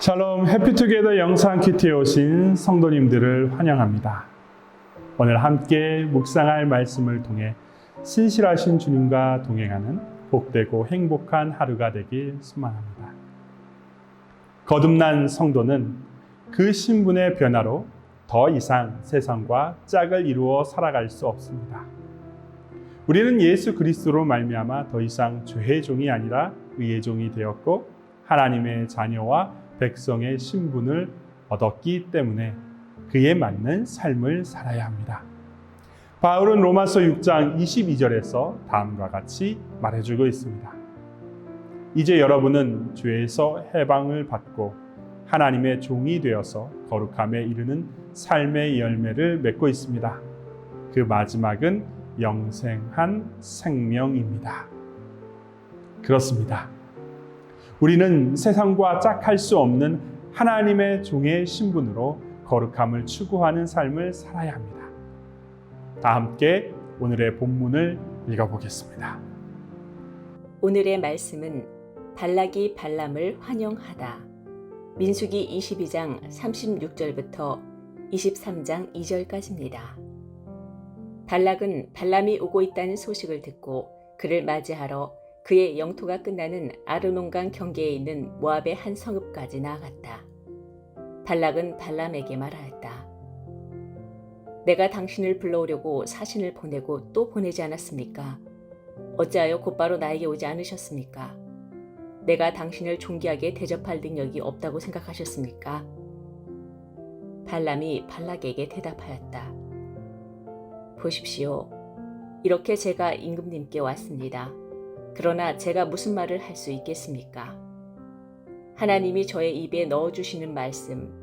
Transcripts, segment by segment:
샬롬 해피투게더 영상 키트에 오신 성도님들을 환영합니다. 오늘 함께 묵상할 말씀을 통해 신실하신 주님과 동행하는 복되고 행복한 하루가 되길 소망합니다. 거듭난 성도는 그 신분의 변화로 더 이상 세상과 짝을 이루어 살아갈 수 없습니다. 우리는 예수 그리스도로 말미암아 더 이상 죄의 종이 아니라 의의 종이 되었고 하나님의 자녀와 백성의 신분을 얻었기 때문에 그에 맞는 삶을 살아야 합니다. 바울은 로마서 6장 22절에서 다음과 같이 말해주고 있습니다. 이제 여러분은 죄에서 해방을 받고 하나님의 종이 되어서 거룩함에 이르는 삶의 열매를 맺고 있습니다. 그 마지막은 영생한 생명입니다. 그렇습니다. 우리는 세상과 짝할 수 없는 하나님의 종의 신분으로 거룩함을 추구하는 삶을 살아야 합니다. 다 함께 오늘의 본문을 읽어보겠습니다. 오늘의 말씀은 발락이 발람을 환영하다. 민수기 22장 36절부터 23장 2절까지입니다. 발락은 발람이 오고 있다는 소식을 듣고 그를 맞이하러 그의 영토가 끝나는 아르논강 경계에 있는 모압의 한 성읍까지 나아갔다. 발락은 발람에게 말하였다. 내가 당신을 불러오려고 사신을 보내고 또 보내지 않았습니까? 어찌하여 곧바로 나에게 오지 않으셨습니까? 내가 당신을 존귀하게 대접할 능력이 없다고 생각하셨습니까? 발람이 발락에게 대답하였다. 보십시오. 이렇게 제가 임금님께 왔습니다. 그러나 제가 무슨 말을 할 수 있겠습니까? 하나님이 저의 입에 넣어주시는 말씀,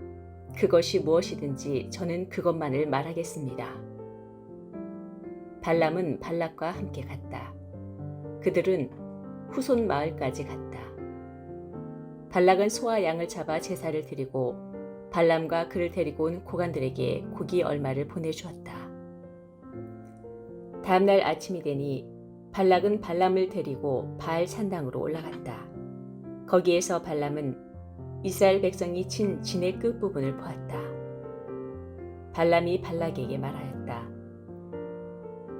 그것이 무엇이든지 저는 그것만을 말하겠습니다. 발람은 발락과 함께 갔다. 그들은 후손 마을까지 갔다. 발락은 소와 양을 잡아 제사를 드리고 발람과 그를 데리고 온 고관들에게 고기 얼마를 보내주었다. 다음날 아침이 되니 발락은 발람을 데리고 바알 산당으로 올라갔다. 거기에서 발람은 이스라엘 백성이 친 진의 끝부분을 보았다. 발람이 발락에게 말하였다.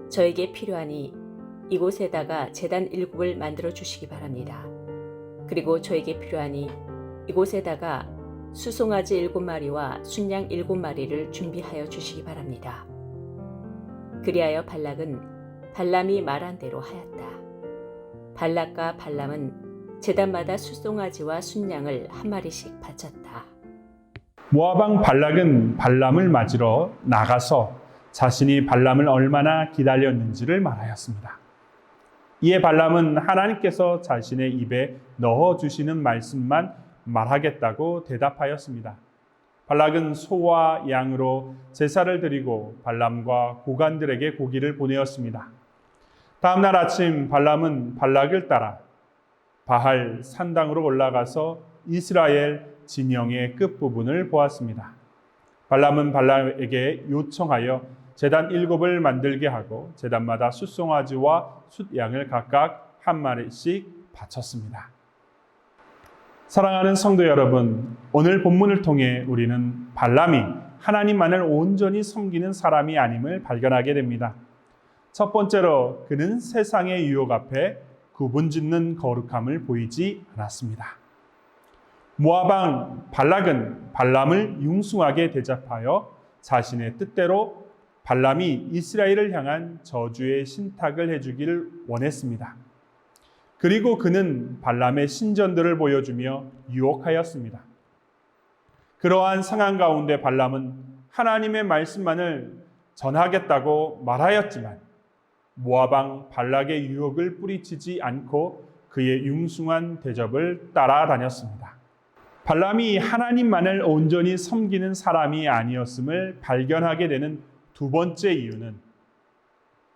저에게 필요하니 이곳에다가 재단 일곱을 만들어 주시기 바랍니다. 그리고 저에게 필요하니 이곳에다가 수송아지 일곱 마리와 순양 일곱 마리를 준비하여 주시기 바랍니다. 그리하여 발락은 발람이 말한 대로 하였다. 발락과 발람은 제단마다 수송아지와 순양을 한 마리씩 바쳤다. 모아방 발락은 발람을 맞으러 나가서 자신이 발람을 얼마나 기다렸는지를 말하였습니다. 이에 발람은 하나님께서 자신의 입에 넣어 주시는 말씀만 말하겠다고 대답하였습니다. 발락은 소와 양으로 제사를 드리고 발람과 고관들에게 고기를 보내었습니다. 다음 날 아침 발람은 발락을 따라 바할 산당으로 올라가서 이스라엘 진영의 끝부분을 보았습니다. 발람은 발락에게 요청하여 제단 일곱을 만들게 하고 제단마다 숫송아지와 숫양을 각각 한 마리씩 바쳤습니다. 사랑하는 성도 여러분, 오늘 본문을 통해 우리는 발람이 하나님만을 온전히 섬기는 사람이 아님을 발견하게 됩니다. 첫 번째로 그는 세상의 유혹 앞에 구분 짓는 거룩함을 보이지 않았습니다. 모아방 발락은 발람을 융숭하게 대접하여 자신의 뜻대로 발람이 이스라엘을 향한 저주의 신탁을 해주기를 원했습니다. 그리고 그는 발람의 신전들을 보여주며 유혹하였습니다. 그러한 상황 가운데 발람은 하나님의 말씀만을 전하겠다고 말하였지만 모아방 발락의 유혹을 뿌리치지 않고 그의 융숭한 대접을 따라다녔습니다. 발람이 하나님만을 온전히 섬기는 사람이 아니었음을 발견하게 되는 두 번째 이유는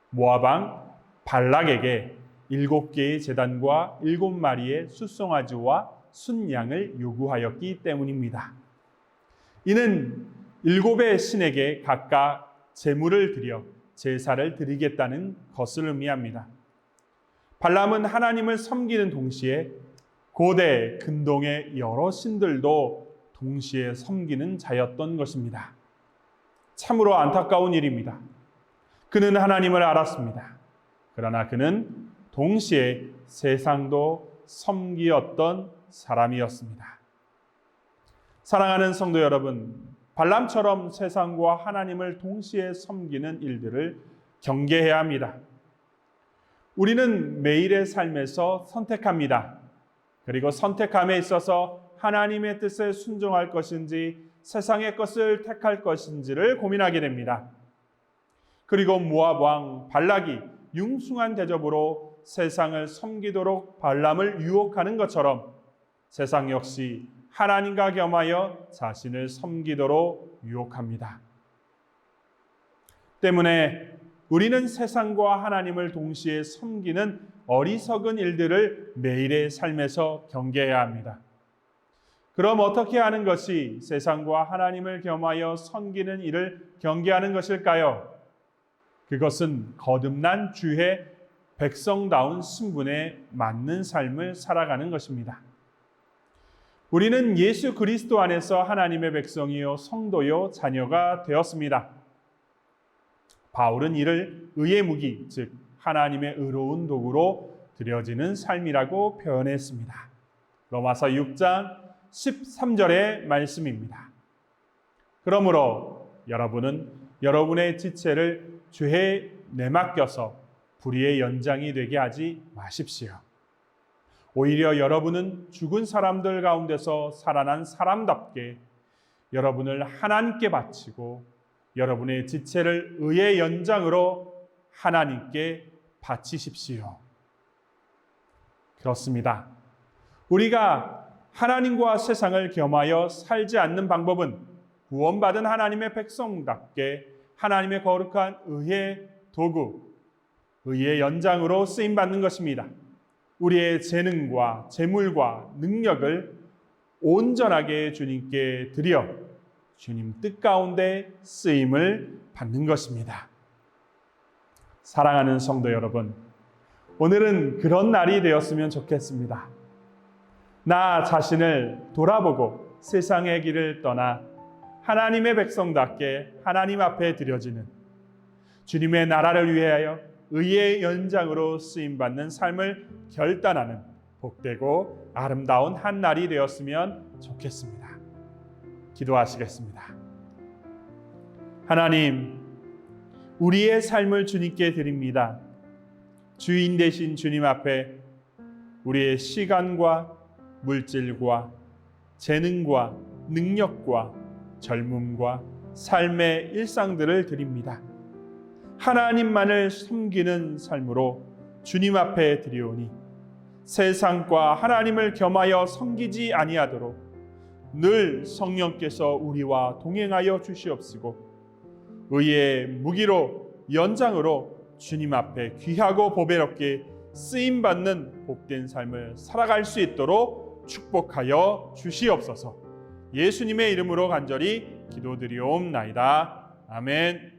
모아방 발락에게 일곱 개의 재단과 일곱 마리의 숫송아지와 순양을 요구하였기 때문입니다. 이는 일곱의 신에게 각각 제물을 드려 제사를 드리겠다는 것을 의미합니다. 발람은 하나님을 섬기는 동시에 고대 근동의 여러 신들도 동시에 섬기는 자였던 것입니다. 참으로 안타까운 일입니다. 그는 하나님을 알았습니다. 그러나 그는 동시에 세상도 섬기었던 사람이었습니다. 사랑하는 성도 여러분, 발람처럼 세상과 하나님을 동시에 섬기는 일들을 경계해야 합니다. 우리는 매일의 삶에서 선택합니다. 그리고 선택함에 있어서 하나님의 뜻에 순종할 것인지 세상의 것을 택할 것인지를 고민하게 됩니다. 그리고 모압 왕 발락이 융숭한 대접으로 세상을 섬기도록 발람을 유혹하는 것처럼 세상 역시 하나님과 겸하여 자신을 섬기도록 유혹합니다. 때문에 우리는 세상과 하나님을 동시에 섬기는 어리석은 일들을 매일의 삶에서 경계해야 합니다. 그럼 어떻게 하는 것이 세상과 하나님을 겸하여 섬기는 일을 경계하는 것일까요? 그것은 거듭난 주의 백성다운 신분에 맞는 삶을 살아가는 것입니다. 우리는 예수 그리스도 안에서 하나님의 백성이요 성도요 자녀가 되었습니다. 바울은 이를 의의 무기, 즉 하나님의 의로운 도구로 드려지는 삶이라고 표현했습니다. 로마서 6장 13절의 말씀입니다. 그러므로 여러분은 여러분의 지체를 죄에 내맡겨서 불의의 연장이 되게 하지 마십시오. 오히려 여러분은 죽은 사람들 가운데서 살아난 사람답게 여러분을 하나님께 바치고 여러분의 지체를 의의 연장으로 하나님께 바치십시오. 그렇습니다. 우리가 하나님과 세상을 겸하여 살지 않는 방법은 구원받은 하나님의 백성답게 하나님의 거룩한 의의 도구, 의의 연장으로 쓰임 받는 것입니다. 우리의 재능과 재물과 능력을 온전하게 주님께 드려 주님 뜻 가운데 쓰임을 받는 것입니다. 사랑하는 성도 여러분, 오늘은 그런 날이 되었으면 좋겠습니다. 나 자신을 돌아보고 세상의 길을 떠나 하나님의 백성답게 하나님 앞에 드려지는 주님의 나라를 위하여 의의 연장으로 쓰임 받는 삶을 결단하는 복되고 아름다운 한 날이 되었으면 좋겠습니다. 기도하시겠습니다. 하나님, 우리의 삶을 주님께 드립니다. 주인 되신 주님 앞에 우리의 시간과 물질과 재능과 능력과 젊음과 삶의 일상들을 드립니다. 하나님만을 섬기는 삶으로 주님 앞에 드리오니 세상과 하나님을 겸하여 섬기지 아니하도록 늘 성령께서 우리와 동행하여 주시옵시고 의의 무기로 연장으로 주님 앞에 귀하고 보배롭게 쓰임 받는 복된 삶을 살아갈 수 있도록 축복하여 주시옵소서. 예수님의 이름으로 간절히 기도드리옵나이다. 아멘.